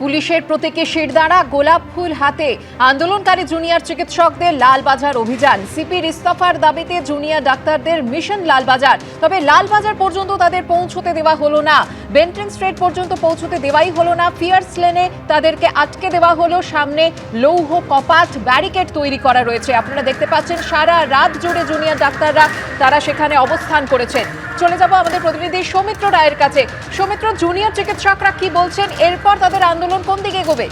পুলিশের প্রতীকে শিরদাঁড়া, গোলাপ ফুল হাতে। আন্দোলনকারী জুনিয়র চিকিৎসকদের লালবাজার অভিযান। সিপির ইস্তফার দাবিতে জুনিয়র ডাক্তারদের মিশন লালবাজার তবে লালবাজার পর্যন্ত তাদের পৌঁছতে দেওয়া হলো না। বেন্টিং স্ট্রেট পর্যন্ত পৌঁছতে দেওয়াই হলো না। ফিয়ার্স লেনে তাদেরকে আটকে দেওয়া হলো। সামনে লৌহ কপাট ব্যারিকেড তৈরি করা রয়েছে। আপনারা দেখতে পাচ্ছেন, সারা রাত জুড়ে জুনিয়র ডাক্তাররা তারা সেখানে অবস্থান করেছেন। চলে যাব আমাদের প্রতিনিধি সৌমিত্র রায়ের কাছে। সৌমিত্র জুনিয়র চিকিৎসকরা কি বলছেন? এরপর তাদের আন্দোলন কোন দিকে এগোবে?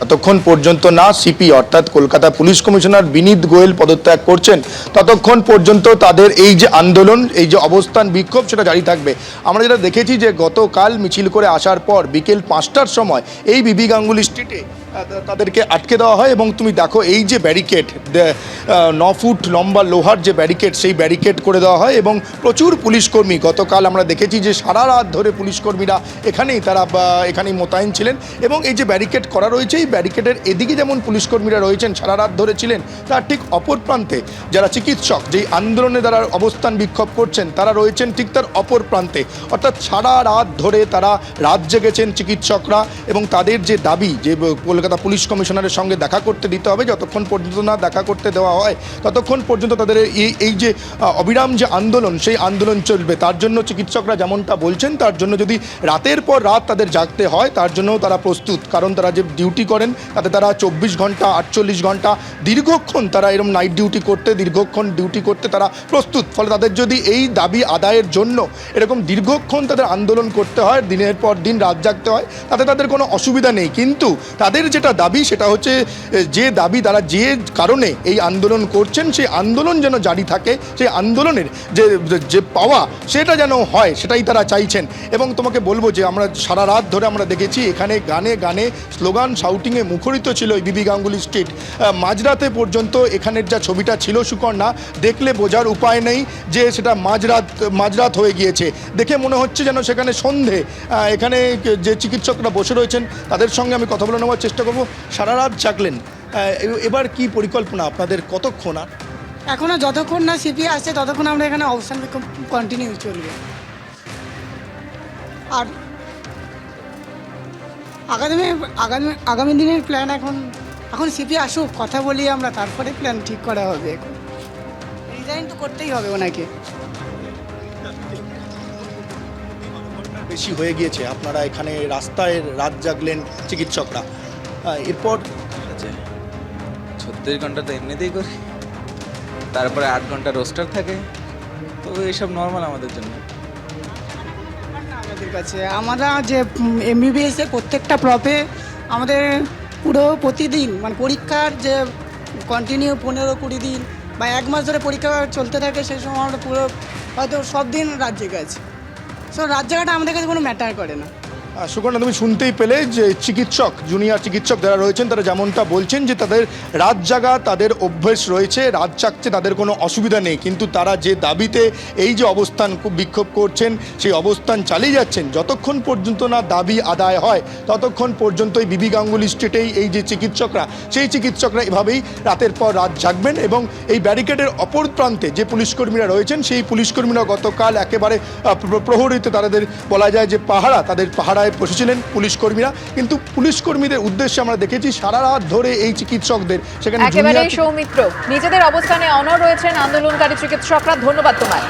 ততক্ষণ পর্যন্ত না সিপি অর্থাৎ কলকাতা পুলিশ কমিশনার বিনীত গোয়েল পদত্যাগ করছেন। ততক্ষণ পর্যন্ত তাদের এই যে আন্দোলন, এই যে অবস্থান বিক্ষোভ সেটা জারি থাকবে। আমরা যেটা দেখেছি যে গতকাল মিছিল করে আসার পর বিকেল পাঁচটার সময় এই বিবি গাঙ্গুলি স্ট্রিটে তাদেরকে আটকে দেওয়া হয় এবং তুমি দেখো এই যে ব্যারিকেড ন ফুট লম্বা লোহার যে ব্যারিকেড সেই ব্যারিকেড করে দেওয়া হয় এবং প্রচুর পুলিশকর্মী গতকাল আমরা দেখেছি যে সারা রাত ধরে পুলিশকর্মীরা এখানেই, তারা এখানেই মোতায়েন ছিলেন এবং এই যে ব্যারিকেড করা রয়েছে ব্যারিকেডের এদিকে যেমন পুলিশকর্মীরা রয়েছেন, সারা রাত ধরে ছিলেন তার ঠিক অপর প্রান্তে। যারা চিকিৎসক যেই আন্দোলনে তারা অবস্থান বিক্ষোভ করছেন, তারা রয়েছেন ঠিক তার অপর প্রান্তে। অর্থাৎ সারা রাত ধরে তারা রাত জেগেছেন চিকিৎসকরা এবং তাদের যে দাবি যে কলকাতা পুলিশ কমিশনারের সঙ্গে দেখা করতে দিতে হবে, যতক্ষণ পর্যন্ত না দেখা করতে দেওয়া হয়, ততক্ষণ পর্যন্ত তাদের এই এই যে অবিরাম যে আন্দোলন, সেই আন্দোলন চলবে। তার জন্য চিকিৎসকরা যেমনটা বলছেন, তার জন্য যদি রাতের পর রাত তাদের জাগতে হয়, তার জন্য তারা প্রস্তুত। কারণ তারা যে ডিউটি করেন, তাতে তারা চব্বিশ ঘণ্টা, আটচল্লিশ ঘণ্টা, দীর্ঘক্ষণ তারা এরকম নাইট ডিউটি করতে, দীর্ঘক্ষণ ডিউটি করতে তারা প্রস্তুত। ফলে তাদের যদি এই দাবি আদায়ের জন্য এরকম দীর্ঘক্ষণ তাদের আন্দোলন করতে হয়, দিনের পর দিন রাত জাগতে হয়, তাতে তাদের কোনো অসুবিধা নেই। কিন্তু তাদের যেটা দাবি, সেটা হচ্ছে যে দাবি তারা যে কারণে এই আন্দোলন করছেন সেই আন্দোলন যেন জারি থাকে সেই আন্দোলনের যে যে পাওয়া, সেটা যেন হয়, সেটাই তারা চাইছেন। এবং তোমাকে বলব যে আমরা সারা রাত ধরে আমরা দেখেছি, এখানে গানে গানে স্লোগান শাউটিংয়ে মুখরিত ছিল এই বিবি গাঙ্গুলি স্ট্রিট। মাঝরাতে পর্যন্ত এখানের যা ছবিটা ছিল সুকন্যা, দেখলে বোঝার উপায় নেই যে সেটা মাঝরাত মাঝরাত হয়ে গিয়েছে। দেখে মনে হচ্ছে যেন সেখানে সন্ধে। এখানে যে চিকিৎসকরা বসে রয়েছেন, তাদের সঙ্গে আমি কথা বলে নেওয়ার চেষ্টা করব। সারা রাত জাগলেন এবার কি পরিকল্পনা আপনাদের? কতক্ষণ আর? এখনও যতক্ষণ না সিপি আসছে, ততক্ষণ আমরা এখানে অবস্থান কন্টিনিউ চলবে। আর আগামী আগামী আগামী দিনের প্ল্যান এখন এখন সিপি আসুক কথা বলি আমরা তারপরে প্ল্যান ঠিক করা হবে। এখন রিজাইন তো করতেই হবে ওনাকে। বেশি হয়ে গিয়েছে আপনারা এখানে রাস্তায় রাত জাগলেন চিকিৎসকরা। এরপর? আছে। ছত্রিশ ঘণ্টা তো এমনিতেই করি। তারপরে আট ঘণ্টা রোস্টার থাকে। তো এইসব নর্মাল আমাদের জন্য। আমাদের কাছে। আমরা যে এমবিবিএস প্রত্যেকটা প্রপে আমাদের পুরো প্রতিদিন মানে পরীক্ষার যে কন্টিনিউ পনেরো কুড়ি দিন বা এক মাস ধরে পরীক্ষা চলতে থাকে, সেই সময় আমরা পুরো হয়তো সব দিন রাত জেগে সো রাত জায়গাটা আমাদের কাছে কোনো ম্যাটার করে না। সুকন্যা, তুমি শুনতেই পেলে যে চিকিৎসক জুনিয়র চিকিৎসক যারা রয়েছেন, তারা যেমনটা বলছেন যে তাদের রাত জাগা, তাদের অভ্যেস রয়েছে, রাত জাগতে তাদের কোনো অসুবিধা নেই। কিন্তু তারা যে দাবিতে এই যে অবস্থান বিক্ষোভ করছেন, সেই অবস্থান চালিয়ে যাচ্ছেন, যতক্ষণ পর্যন্ত না দাবি আদায় হয়, ততক্ষণ পর্যন্ত এই বিবি গাঙ্গুলি স্ট্রিটেই এই যে চিকিৎসকরা, সেই চিকিৎসকরা এভাবেই রাতের পর রাত জাগবেন এবং এই ব্যারিকেডের অপর প্রান্তে যে পুলিশকর্মীরা রয়েছেন, সেই পুলিশকর্মীরা গতকাল একেবারে প্রহরিত তাদের বলা যায় যে পাহারা, তাদের পাহারায় বসেছিলেন পুলিশ কর্মীরা কিন্তু পুলিশ কর্মীদের উদ্দেশ্যে আমরা দেখেছি সারা রাত ধরে এই চিকিৎসকদের সেখানে একেবারে সৌমিত্র। নিজেদের অবস্থানে অনর রয়েছেন আন্দোলনকারী চিকিৎসকরা। ধন্যবাদ তোমায়।